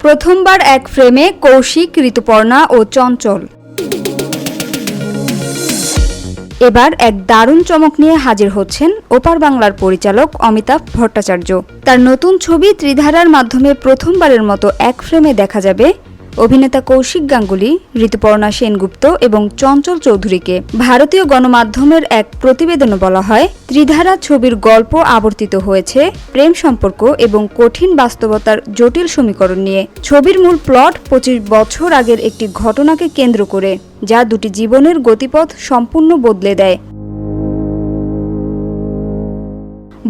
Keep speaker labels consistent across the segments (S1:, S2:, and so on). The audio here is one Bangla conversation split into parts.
S1: প্রথমবার এক ফ্রেমে কৌশিক, ঋতুপর্ণা ও চঞ্চল। এবার এক দারুণ চমক নিয়ে হাজির হচ্ছেন ওপার বাংলার পরিচালক অমিতাভ ভট্টাচার্য। তার নতুন ছবি ত্রিধারার মাধ্যমে প্রথমবারের মতো এক ফ্রেমে দেখা যাবে অভিনেতা কৌশিক গাঙ্গুলি, ঋতুপর্ণা সেনগুপ্ত এবং চঞ্চল চৌধুরীকে ভারতীয় গণমাধ্যমের এক প্রতিবেদনে বলা হয়, ত্রিধারা ছবির গল্প আবর্তিত হয়েছে প্রেম সম্পর্ক এবং কঠিন বাস্তবতার জটিল সমীকরণ নিয়ে। ছবির মূল প্লট পঁচিশ বছর আগের একটি ঘটনাকে কেন্দ্র করে, যা দুটি জীবনের গতিপথ সম্পূর্ণ বদলে দেয়।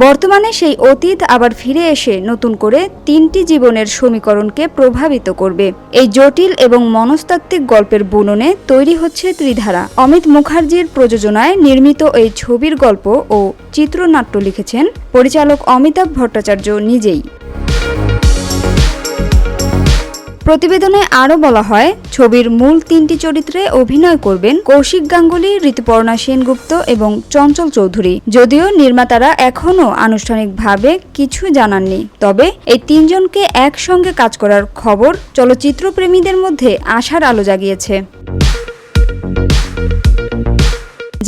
S1: বর্তমানে সেই অতীত আবার ফিরে এসে নতুন করে তিনটি জীবনের সমীকরণকে প্রভাবিত করবে। এই জটিল এবং মনস্তাত্ত্বিক গল্পের বুননে তৈরি হচ্ছে ত্রিধারা। অমিত মুখার্জির প্রযোজনায় নির্মিত এই ছবির গল্প ও চিত্রনাট্য লিখেছেন পরিচালক অমিতাভ ভট্টাচার্য নিজেই। প্রতিবেদনে আরও বলা হয়, ছবির মূল তিনটি চরিত্রে অভিনয় করবেন কৌশিক গাঙ্গুলি, ঋতুপর্ণা সেনগুপ্ত এবং চঞ্চল চৌধুরী। যদিও নির্মাতারা এখনও আনুষ্ঠানিকভাবে কিছু জানাননি, তবে এই তিনজনকে একসঙ্গে কাজ করার খবর চলচ্চিত্রপ্রেমীদের মধ্যে আশার আলো জাগিয়েছে।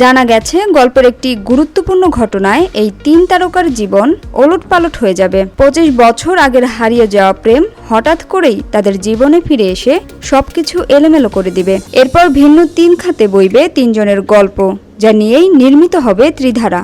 S1: জানা গেছে, গল্পের একটি গুরুত্বপূর্ণ ঘটনায় এই তিন তারকার জীবন ওলট পালট হয়ে যাবে। পঁচিশ বছর আগের হারিয়ে যাওয়া প্রেম হঠাৎ করেই তাদের জীবনে ফিরে এসে সবকিছু এলোমেলো করে দিবে। এরপর ভিন্ন তিন খাতে বইবে তিনজনের গল্প, যা নিয়েই নির্মিত হবে ত্রিধারা।